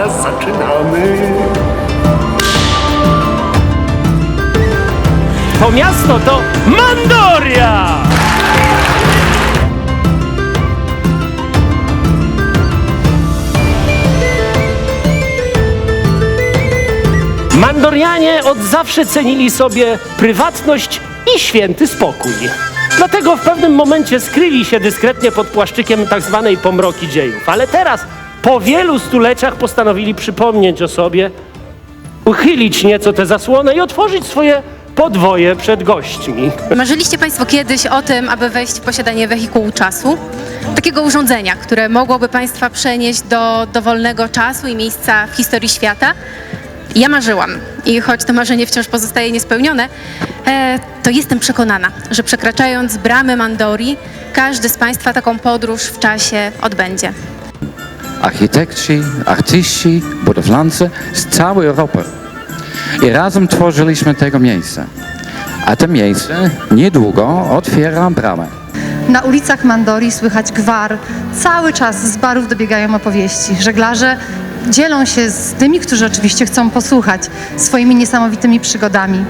Zaraz zaczynamy. To miasto to Mandoria! Mandorianie od zawsze cenili sobie prywatność i święty spokój. Dlatego w pewnym momencie skryli się dyskretnie pod płaszczykiem tak zwanej pomroki dziejów. Ale teraz, po wielu stuleciach, postanowili przypomnieć o sobie, uchylić nieco tę zasłonę i otworzyć swoje podwoje przed gośćmi. Marzyliście Państwo kiedyś o tym, aby wejść w posiadanie wehikułu czasu? Takiego urządzenia, które mogłoby Państwa przenieść do dowolnego czasu i miejsca w historii świata? Ja marzyłam i choć to marzenie wciąż pozostaje niespełnione, e, to jestem przekonana, że przekraczając bramy Mandorii, każdy z Państwa taką podróż w czasie odbędzie. Architekci, artyści, budowlańcy z całej Europy. I razem tworzyliśmy tego miejsca. A to miejsce niedługo otwiera bramę. Na ulicach Mandorii słychać gwar. Cały czas z barów dobiegają opowieści. Żeglarze dzielą się z tymi, którzy oczywiście chcą posłuchać, swoimi niesamowitymi przygodami.